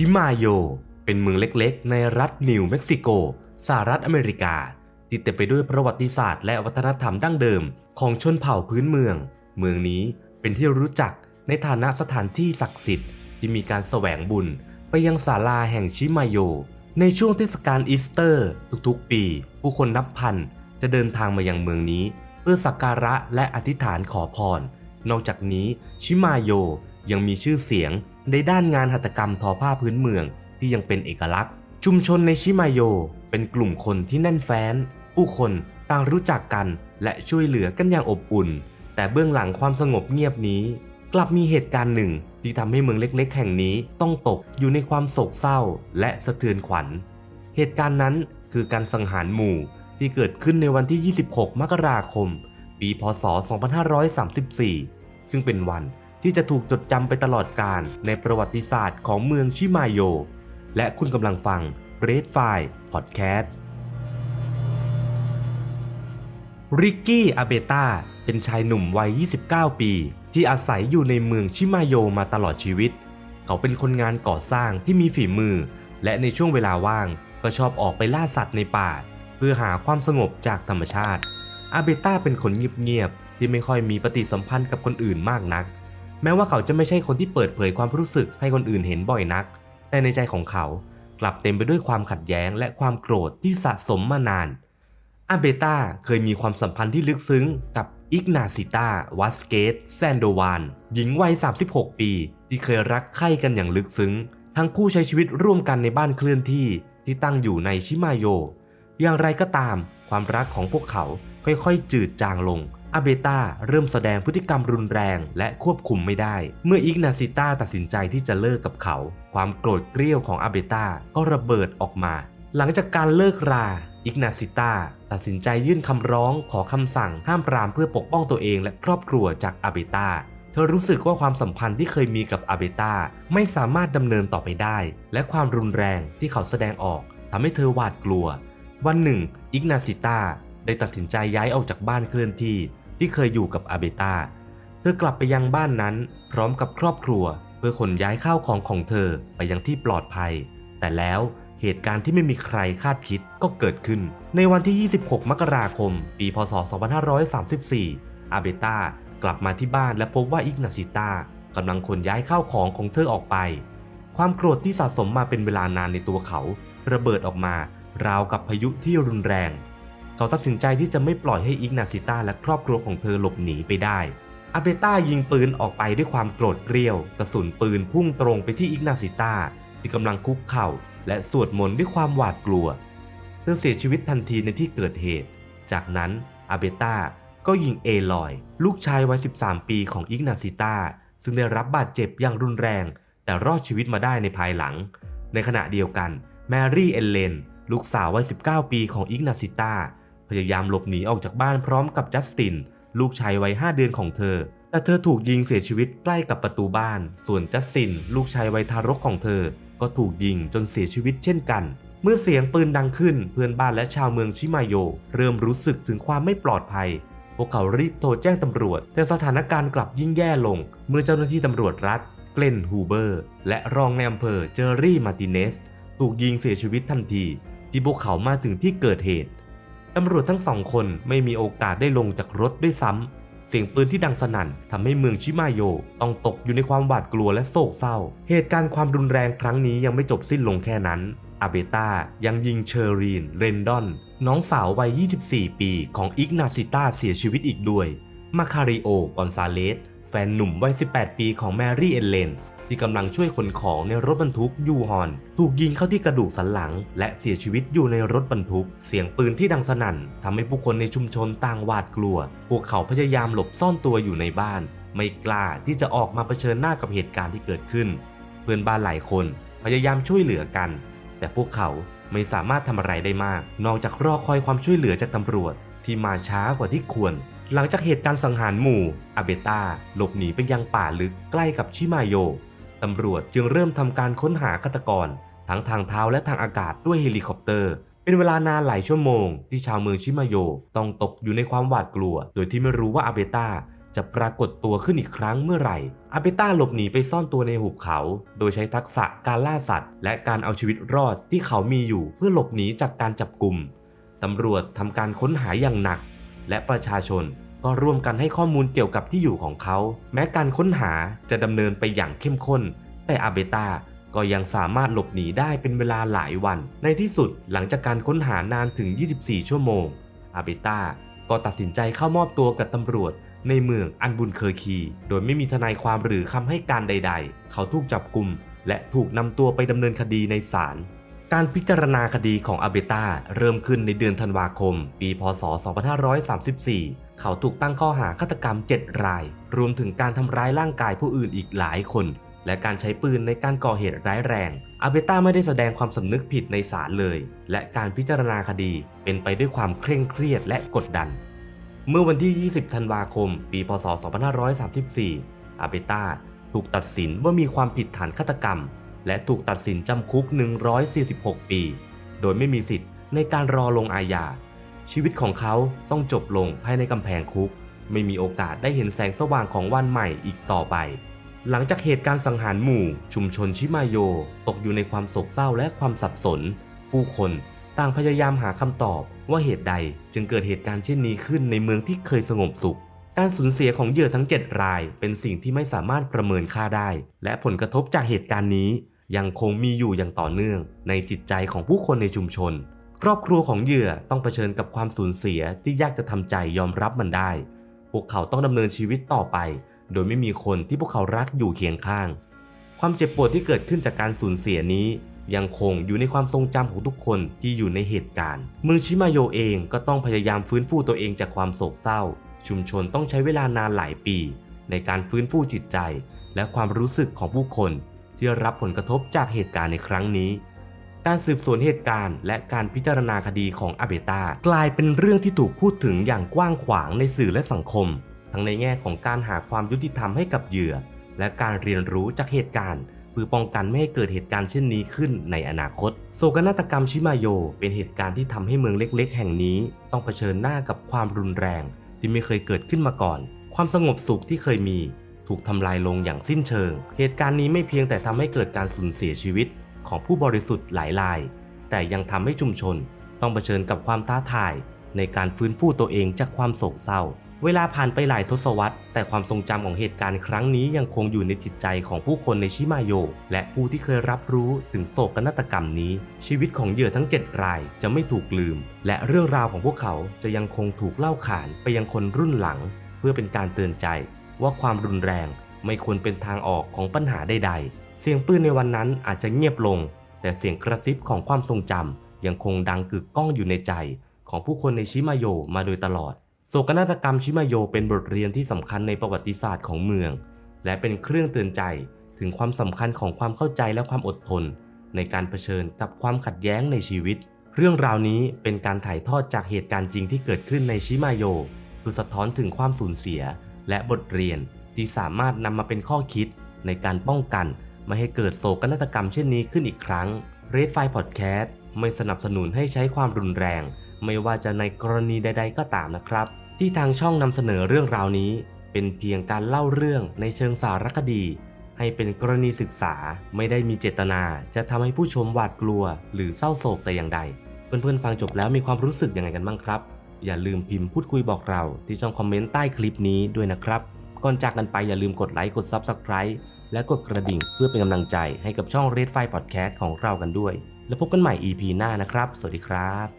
ชิมาโย เป็นเมืองเล็กๆ ในรัฐนิวเม็กซิโก สหรัฐอเมริกา ที่เต็มไปด้วยประวัติศาสตร์และวัฒนธรรมดั้งเดิมของชนเผ่าพื้นเมือง เมืองนี้เป็นที่รู้จักในฐานะสถานที่ศักดิ์สิทธิ์ที่มีการแสวงบุญไปยังศาลาแห่งชิมาโย ในช่วงเทศกาลอีสเตอร์ ทุกๆ ปี ผู้คนนับพันจะเดินทางมายังเมืองนี้ เพื่อสักการะและอธิษฐานขอพร นอกจากนี้ชิมาโยยังมีชื่อเสียง ในด้านงานหัตถกรรมทอผ้าพื้นเมืองที่ยังเป็นเอกลักษณ์ ชุมชนในชิมาโย เป็นกลุ่มคนที่แน่นแฟ้น ผู้คนต่างรู้จักกันและช่วยเหลือกันอย่างอบอุ่น แต่เบื้องหลังความสงบเงียบนี้ กลับมีเหตุการณ์หนึ่งที่ทำให้เมืองเล็กๆ แห่งนี้ต้องตกอยู่ในความโศกเศร้าและสะเทือนขวัญ เหตุการณ์นั้นคือการสังหารหมู่ที่เกิดขึ้นในวันที่ 26 มกราคม ปี พศ 2534 ซึ่งเป็นวัน ที่จะถูกจดจำไปตลอดกาลในประวัติศาสตร์ของเมืองชิมาโย และคุณกำลังฟัง Red f i พอดแคสต์ริกกี้อาเบตาเป็นชายหนุ่มวัย 29 ปี ที่อาศัยอยู่ในเมืองชิมาโยมาตลอดชีวิต เขาเป็นคนงานก่อสร้างที่มีฝีมือ และในช่วงเวลาว่าง ก็ชอบออกไปล่าสัตว์ในป่า เพื่อหาความสงบจากธรรมชาติ อาเบตาเป็นคนเงียบๆที่ไม่ค่อยมีปฏิสัมพันธ์กับคนอื่นมากนัก แม้ว่าเขาจะไม่ใช่คนที่เปิดเผยความรู้สึกให้คนอื่นเห็นบ่อยนัก แต่ในใจของเขากลับเต็มไปด้วยความขัดแย้งและความโกรธที่สะสมมานานอาเบต้าเคยมีความสัมพันธ์ที่ลึกซึ้งกับอิกนาซิตาวัสเกตแซนโดวาน หญิงวัย 36 ปี ที่เคยรักใคร่กันอย่างลึกซึ้ง ทั้งคู่ใช้ชีวิตร่วมกันในบ้านเคลื่อนที่ที่ตั้งอยู่ในชิมาโย อย่างไรก็ตาม ความรักของพวกเขาค่อยๆ จืดจางลง อาเบต้าเริ่มแสดงพฤติกรรมรุนแรงและควบคุมไม่ได้ เมื่ออิกนาซิต้าตัดสินใจที่จะเลิกกับเขา ความโกรธเกรี้ยวของอาเบต้าก็ระเบิดออกมา หลังจากการเลิกราอิกนาซิต้าตัดสินใจยื่นคำร้องขอคำสั่งห้ามปรามเพื่อปกป้องตัวเองและครอบครัวจากอาเบต้าเธอรู้สึกว่าความสัมพันธ์ที่เคยมีกับอาเบต้าไม่สามารถดำเนินต่อไปได้ และความรุนแรงที่เขาแสดงออกทำให้เธอหวาดกลัว วันหนึ่ง อิกนาซิต้าได้ตัดสินใจย้ายออกจากบ้านเคลื่อนที่ ที่เคยอยู่กับอาเบต้าเธอกลับไปยังบ้านนั้น พร้อมกับครอบครัว เพื่อขนย้ายข้าวของของเธอไปยังที่ปลอดภัย แต่แล้วเหตุการณ์ที่ไม่มีใครคาดคิดก็เกิดขึ้น ในวันที่ 26 มกราคม ปี พศ 2534 อาเบต้ากลับมาที่บ้านและพบว่าอิกนาซิต้ากำลังขนย้ายข้าวของของเธอออกไป ความโกรธที่สะสมมาเป็นเวลานานในตัวเขา ระเบิดออกมาราวกับพายุที่รุนแรง เขาตัดสินใจที่จะไม่ปล่อยให้อิกนาซิต้าและครอบครัวของเธอหลบหนีไปได้อาเบต้ายิงปืนออกไปด้วยความโกรธเกรี้ยว กระสุนปืนพุ่งตรงไปที่อิกนาซิต้าที่กำลังคุกเข่า และสวดมนต์ด้วยความหวาดกลัว เธอเสียชีวิตทันทีในที่เกิดเหตุ จากนั้นอาเบต้าก็ยิงเอลอย ลูกชายวัย 13 ปีของอิกนาซิต้าซึ่งได้รับบาดเจ็บอย่างรุนแรง แต่รอดชีวิตมาได้ในภายหลัง ในขณะเดียวกัน แมรี่เอลเลน ลูกสาววัย 19 ปีของอิกนาซิต้า พยายามหลบหนีออกจากบ้านพร้อมกับจัสติน ลูกชายวัย 5 เดือนของเธอ แต่เธอถูกยิงเสียชีวิตใกล้กับประตูบ้าน ส่วนจัสติน ลูกชายวัยทารกของเธอ ก็ถูกยิงจนเสียชีวิตเช่นกัน เมื่อเสียงปืนดังขึ้นเพื่อนบ้านและชาวเมืองชิมาโย เริ่มรู้สึกถึงความไม่ปลอดภัย พวกเขารีบโทรแจ้งตำรวจ แต่สถานการณ์กลับยิ่งแย่ลง เมื่อเจ้าหน้าที่ตำรวจรัฐเกลนฮูเบอร์ และรองในอำเภอเจอรี่มาติเนสถูกยิงเสียชีวิตทันที ที่พวกเขามาถึงที่เกิดเหตุ ตำรวจทั้งสองคนไม่มีโอกาสได้ลงจากรถด้วยซ้ำ เสียงปืนที่ดังสนั่นทำให้เมืองชิมาโยต้องตกอยู่ในความหวาดกลัวและโศกเศร้า เหตุการณ์ความรุนแรงครั้งนี้ยังไม่จบสิ้นลงแค่นั้น อาเบต้ายังยิงเชอรีน เรนดอน น้องสาววัย 24 ปีของอิกนาซิต้าเสียชีวิตอีกด้วย มาคาริโอกอนซาเลส แฟนหนุ่มวัย 18 ปีของแมรี่เอเลน ที่กำลังช่วยขนของในรถบรรทุกยูฮอน ถูกยิงเข้าที่กระดูกสันหลัง และเสียชีวิตอยู่ในรถบรรทุก เสียงปืนที่ดังสนั่นทำให้ผู้คนในชุมชนต่างหวาดกลัว พวกเขาพยายามหลบซ่อนตัวอยู่ในบ้าน ไม่กล้าที่จะออกมาเผชิญหน้ากับเหตุการณ์ที่เกิดขึ้น เพื่อนบ้านหลายคน พยายามช่วยเหลือกัน แต่พวกเขาไม่สามารถทำอะไรได้มาก นอกจากรอคอยความช่วยเหลือจากตำรวจที่มาช้ากว่าที่ควร หลังจากเหตุการณ์สังหารหมู่อาเบต้าหลบหนีไปยังป่าลึกใกล้กับชิมาโย ตำรวจจึงเริ่มทำการค้นหาฆาตกร ทั้งทางเท้าและทางอากาศด้วยเฮลิคอปเตอร์ เป็นเวลานานหลายชั่วโมง ที่ชาวเมืองชิมาโยต้องตกอยู่ในความหวาดกลัว โดยที่ไม่รู้ว่าอาเบต้าจะปรากฏตัวขึ้นอีกครั้งเมื่อไหร่ อาเบต้าหลบหนีไปซ่อนตัวในหุบเขา โดยใช้ทักษะการล่าสัตว์ และการเอาชีวิตรอดที่เขามีอยู่เพื่อหลบหนีจากการจับกลุ่ม ตำรวจทำการค้นหาอย่างหนัก และประชาชน ก็ร่วมกันให้ข้อมูลเกี่ยวกับที่อยู่ของเขา แม้การค้นหาจะดำเนินไปอย่างเข้มข้น แต่อาเบต้าก็ยังสามารถหลบหนีได้เป็นเวลาหลายวัน ในที่สุดหลังจากการค้นหานานถึง 24 ชั่วโมง อาเบต้าก็ตัดสินใจเข้ามอบตัวกับตำรวจในเมืองอันบุญเคอร์คี โดยไม่มีทนายความหรือคำให้การใด ๆ เขาถูกจับกลุ่มและถูกนำตัวไปดำเนินคดีในศาล การพิจารณาคดีของอาเบต้าเริ่มขึ้นในเดือนธันวาคม ปี พศ 2534 เขาถูกตั้งข้อหาฆาตกรรม 7 ราย รวมถึงการทำร้ายร่างกายผู้อื่นอีกหลายคน และการใช้ปืนในการก่อเหตุร้ายแรง อาเบต้าไม่ได้แสดงความสำนึกผิดในศาลเลย และการพิจารณาคดีเป็นไปด้วยความเคร่งเครียดและกดดัน เมื่อวันที่ 20 ธันวาคม ปีพศ 2534 อาเบต้าถูกตัดสินว่ามีความผิดฐานฆาตกรรม และถูกตัดสินจำคุก 146 ปี โดยไม่มีสิทธิ์ในการรอลงอาญา ชีวิตของเขาต้องจบลงภายในกำแพงคุก ไม่มีโอกาสได้เห็นแสงสว่างของวันใหม่อีกต่อไป หลังจากเหตุการณ์สังหารหมู่ ชุมชนชิมาโย ตกอยู่ในความโศกเศร้าและความสับสน ผู้คนต่างพยายามหาคำตอบว่าเหตุใดจึงเกิดเหตุการณ์เช่นนี้ขึ้นในเมืองที่เคยสงบสุข การสูญเสียของเหยื่อทั้ง 7 ราย เป็นสิ่งที่ไม่สามารถประเมินค่าได้ และผลกระทบจากเหตุการณ์นี้ ยังคงมีอยู่อย่างต่อเนื่อง ในจิตใจของผู้คนในชุมชน ครอบครัวของเหยื่อต้องเผชิญกับความสูญเสียที่ยากจะทำใจยอมรับมันได้ พวกเขาต้องดำเนินชีวิตต่อไป โดยไม่มีคนที่พวกเขารักอยู่เคียงข้าง ความเจ็บปวดที่เกิดขึ้นจากการสูญเสียนี้ ยังคงอยู่ในความทรงจำของทุกคนที่อยู่ในเหตุการณ์ มือชิมาโยเองก็ต้องพยายามฟื้นฟูตัวเองจากความโศกเศร้า ชุมชนต้องใช้เวลานานหลายปี ในการฟื้นฟูจิตใจ และความรู้สึกของผู้คนที่รับผลกระทบจากเหตุการณ์ในครั้งนี้ การสืบสวนเหตุการณ์และการพิจารณาคดีของอาเบตากลายเป็นเรื่องที่ถูกพูดถึงอย่างกว้างขวางในสื่อและสังคม ทั้งในแง่ของการหาความยุติธรรมให้กับเหยื่อ และการเรียนรู้จากเหตุการณ์เพื่อป้องกันไม่ให้เกิดเหตุการณ์เช่นนี้ขึ้นในอนาคต โศกนาฏกรรมชิมาโย เป็นเหตุการณ์ที่ทำให้เมืองเล็ก ๆ แห่งนี้ ต้องเผชิญหน้ากับความรุนแรง ที่ไม่เคยเกิดขึ้นมาก่อน ความสงบสุขที่เคยมี ถูกทำลายลงอย่างสิ้นเชิง เหตุการณ์นี้ไม่เพียงแต่ทำให้เกิดการสูญเสียชีวิต ของผู้บริสุทธิ์หลายราย แต่ยังทำให้ชุมชนต้องเผชิญกับความท้าทาย ในการฟื้นฟูตัวเองจากความโศกเศร้า เวลาผ่านไปหลายทศวรรษ แต่ความทรงจำของเหตุการณ์ครั้งนี้ยังคงอยู่ในจิตใจของผู้คนในชิมาโย และผู้ที่เคยรับรู้ถึงโศกนาฏกรรมนี้ ชีวิตของเหยื่อทั้ง 7 รายจะไม่ถูกลืม และเรื่องราวของพวกเขาจะยังคงถูกเล่าขานไปยังคนรุ่นหลัง เพื่อเป็นการเตือนใจว่าความรุนแรง ไม่ควรเป็นทางออกของปัญหาใดๆ เสียงปืนในวันนั้นอาจจะเงียบลง แต่เสียงกระซิบของความทรงจำยังคงดังกึกก้องอยู่ในใจ ของผู้คนในชิมาโยมาโดยตลอด โศกนาฏกรรมชิมาโยเป็นบทเรียนที่สำคัญในประวัติศาสตร์ของเมือง และเป็นเครื่องเตือนใจถึงความสำคัญของความเข้าใจและความอดทน ในการเผชิญกับความขัดแย้งในชีวิต เรื่องราวนี้เป็นการถ่ายทอดจากเหตุการณ์จริงที่เกิดขึ้นในชิมาโยเพื่อสะท้อนถึงความสูญเสียและบทเรียน ที่สามารถนำมาเป็นข้อคิดในการป้องกัน ไม่ให้เกิดโศกนาฏกรรมเช่นนี้ขึ้นอีกครั้ง Red File Podcast ไม่สนับสนุนให้ใช้ความรุนแรง ไม่ว่าจะในกรณีใด ๆ ก็ตามนะครับ ที่ทางช่องนำเสนอเรื่องราวนี้ เป็นเพียงการเล่าเรื่องในเชิงสารคดี ให้เป็นกรณีศึกษาไม่ได้มีเจตนา จะทำให้ผู้ชมหวาดกลัว หรือเศร้าโศกแต่อย่างใด เพื่อนๆฟังจบแล้วมีความรู้สึกยังไงกันบ้างครับ อย่าลืมพิมพ์พูดคุยบอกเราที่ช่องคอมเมนต์ใต้คลิปนี้ด้วยนะครับ ก่อนจากกันไปอย่าลืมกดไลค์กด Subscribe และกดกระดิ่งเพื่อเป็นกำลังใจให้กับช่อง Red File Podcast ของเรากันด้วย แล้วพบกันใหม่ EP หน้านะครับ สวัสดีครับ